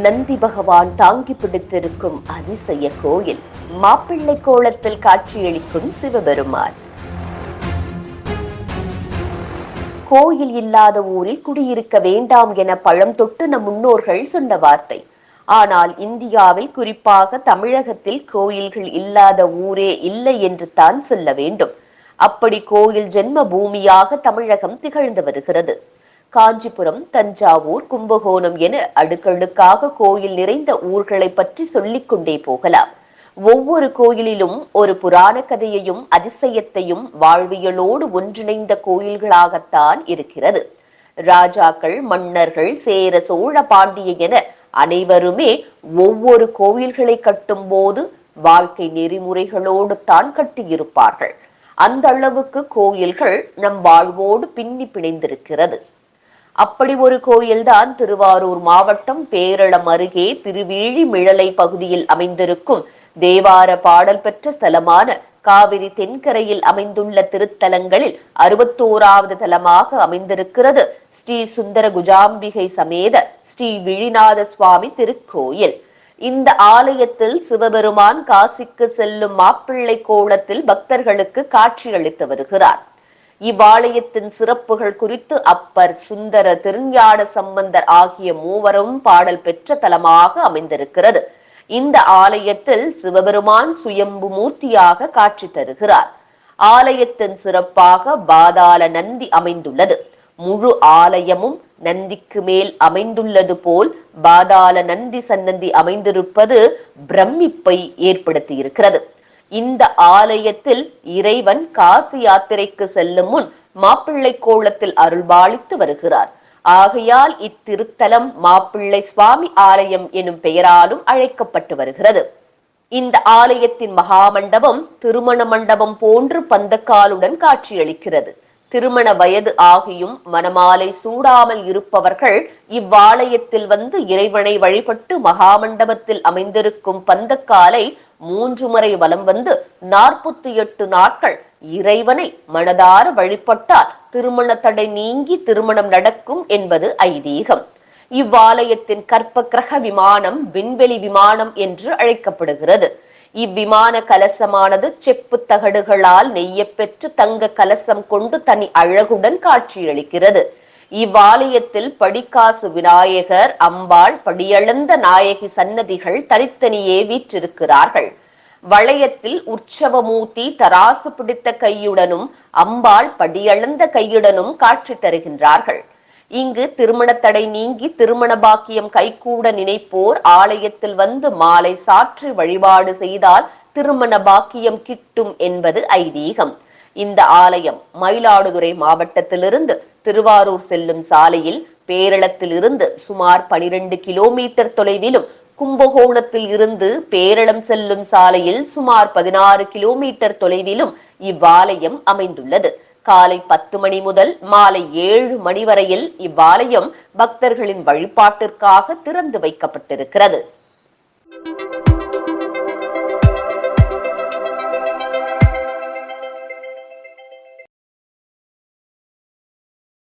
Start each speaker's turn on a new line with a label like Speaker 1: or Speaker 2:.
Speaker 1: நந்தி பகவான் தாங்கி பிடித்திருக்கும் அதிசய கோயில் மாப்பிள்ளை கோலத்தில் காட்சியளிக்கும் சிவபெருமான். கோயில் இல்லாத ஊரில் குடியிருக்க வேண்டாம் என பழம் தொட்டு நம் முன்னோர்கள் சொன்ன வார்த்தை. ஆனால் இந்தியாவில் குறிப்பாக தமிழகத்தில் கோயில்கள் இல்லாத ஊரே இல்லை என்று தான் சொல்ல வேண்டும். அப்படி கோயில் ஜென்ம பூமியாக தமிழகம் திகழ்ந்து வருகிறது. காஞ்சிபுரம் தஞ்சாவூர் கும்பகோணம் என அடுக்கடுக்காக கோயில் நிறைந்த ஊர்களை பற்றி சொல்லிக் கொண்டே போகலாம். ஒவ்வொரு கோயிலிலும் ஒரு புராண கதையையும் அதிசயத்தையும் வாழ்வியலோடு ஒன்றிணைந்த கோயில்களாகத்தான் இருக்கிறது. ராஜாக்கள் மன்னர்கள் சேர சோழ பாண்டிய என அனைவருமே ஒவ்வொரு கோயில்களை கட்டும் போது வாழ்க்கை நெறிமுறைகளோடு தான் கட்டியிருப்பார்கள். அந்த அளவுக்கு கோயில்கள் நம் வாழ்வோடு பின்னி பிணைந்திருக்கிறது. அப்படி ஒரு கோயில்தான் திருவாரூர் மாவட்டம் பேரளம் அருகே திருவேழி மிழலை பகுதியில் அமைந்திருக்கும் தேவார பாடல் பெற்ற ஸ்தலமான காவிரி தென்கரையில் அமைந்துள்ள திருத்தலங்களில் அறுபத்தோராவது தலமாக அமைந்திருக்கிறது. ஸ்ரீ சுந்தர குஜாம்பிகை சமேத ஸ்ரீ விழிநாத சுவாமி திருக்கோயில். இந்த ஆலயத்தில் சிவபெருமான் காசிக்கு செல்லும் மாப்பிள்ளை கோலத்தில் பக்தர்களுக்கு காட்சியளித்து வருகிறார். இவ்வாலயத்தின் சிறப்புகள் குறித்து அப்பர் சுந்தர திருஞான சம்பந்தர் ஆகிய மூவரும் பாடல் பெற்ற தலமாக அமைந்திருக்கிறது. இந்த ஆலயத்தில் சிவபெருமான் சுயம்பு மூர்த்தியாக காட்சி தருகிறார். ஆலயத்தின் சிறப்பாக பாதாள நந்தி அமைந்துள்ளது. முழு ஆலயமும் நந்திக்கு மேல் அமைந்துள்ளது போல் பாதாள நந்தி சன்னதி அமைந்திருப்பது பிரமிப்பை ஏற்படுத்தியிருக்கிறது. இந்த ஆலயத்தில் இறைவன் காசி யாத்திரைக்கு செல்லும் முன் மாப்பிள்ளை கோலத்தில் அருள்பாலித்து வருகிறார். ஆகையால் இத்திருத்தலம் மாப்பிள்ளை சுவாமி ஆலயம் எனும் பெயராலும் அழைக்கப்பட்டு வருகிறது. இந்த ஆலயத்தின் மகாமண்டபம் திருமண மண்டபம் போன்று பந்தக்காலுடன் காட்சியளிக்கிறது. திருமண வயது ஆகியும் மணமாலை சூடாமல் இருப்பவர்கள் இவ்வாலயத்தில் வந்து இறைவனை வழிபட்டு மகாமண்டபத்தில் அமைந்திருக்கும் பந்தக்காலை மூன்று முறை வலம் வந்து நாற்பத்தி எட்டு நாட்கள் இறைவனை மனதார வழிபட்டால் திருமண தடை நீங்கி திருமணம் நடக்கும் என்பது ஐதீகம். இவ்வாலயத்தின் கற்ப கிரக விமானம் விண்வெளி விமானம் என்று அழைக்கப்படுகிறது. இவ்விமான கலசமானது செப்பு தகடுகளால் நெய்யப்பெற்று தங்க கலசம் கொண்டு தனி அழகுடன் காட்சியளிக்கிறது. இவ்வாலயத்தில் படிக்காசு விநாயகர் அம்பாள் படியளந்த நாயகி சன்னதிகள் தனித்தனியே வீற்றிருக்கிறார்கள். வளையத்தில் உற்சவமூர்த்தி தராசு பிடித்த கையுடனும் அம்பாள் படியளந்த கையுடனும் காட்சி தருகின்றார்கள். இங்கு திருமண தடை நீங்கி திருமண பாக்கியம் கைகூட நினைப்போர் ஆலயத்தில் வந்து மாலை சாற்றி வழிபாடு செய்தால் திருமண பாக்கியம் கிட்டும் என்பது ஐதீகம். இந்த ஆலயம் மயிலாடுதுறை மாவட்டத்திலிருந்து திருவாரூர் செல்லும் சாலையில் பேரளத்தில் இருந்து சுமார் பனிரெண்டு கிலோமீட்டர் தொலைவிலும் கும்பகோணத்தில் இருந்து பேரளம் செல்லும் சாலையில் சுமார் பதினாறு கிலோமீட்டர் தொலைவிலும் இவ்வாலயம் அமைந்துள்ளது. காலை பத்து மணி முதல் மாலை ஏழு மணி வரையில் இவ்வாலயம் பக்தர்களின் வழிபாட்டிற்காக திறந்து வைக்கப்பட்டிருக்கிறது.